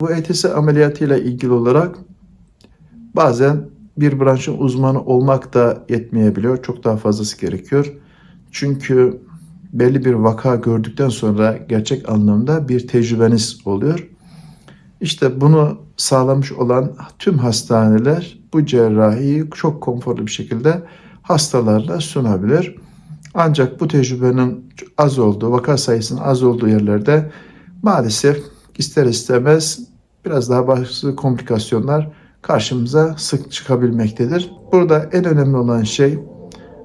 Bu ETS ameliyatıyla ilgili olarak bazen bir branşın uzmanı olmak da yetmeyebiliyor. Çok daha fazlası gerekiyor. Çünkü belli bir vaka gördükten sonra gerçek anlamda bir tecrübeniz oluyor. İşte bunu sağlamış olan tüm hastaneler bu cerrahiyi çok konforlu bir şekilde hastalarla sunabilir. Ancak bu tecrübenin az olduğu, vaka sayısının az olduğu yerlerde maalesef ister istemez biraz daha bazı komplikasyonlar karşımıza sık çıkabilmektedir. Burada en önemli olan şey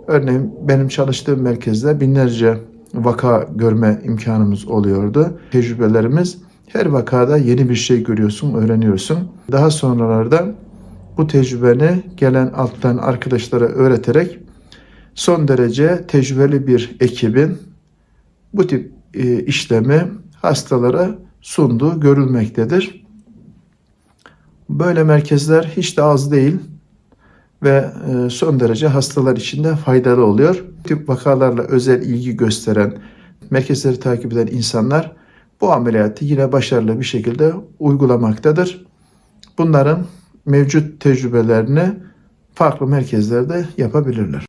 örneğin benim çalıştığım merkezde binlerce vaka görme imkanımız oluyordu. Tecrübelerimiz her vakada yeni bir şey görüyorsun, öğreniyorsun. Daha sonralarda bu tecrübeni gelen alttan arkadaşlara öğreterek son derece tecrübeli bir ekibin bu tip e, işlemi hastalara sunduğu görülmektedir. Böyle merkezler hiç de az değil ve e, son derece hastalar için de faydalı oluyor. Tip vakalarla özel ilgi gösteren, merkezleri takip eden insanlar bu ameliyatı yine başarılı bir şekilde uygulamaktadır. Bunların mevcut tecrübelerini farklı merkezlerde yapabilirler.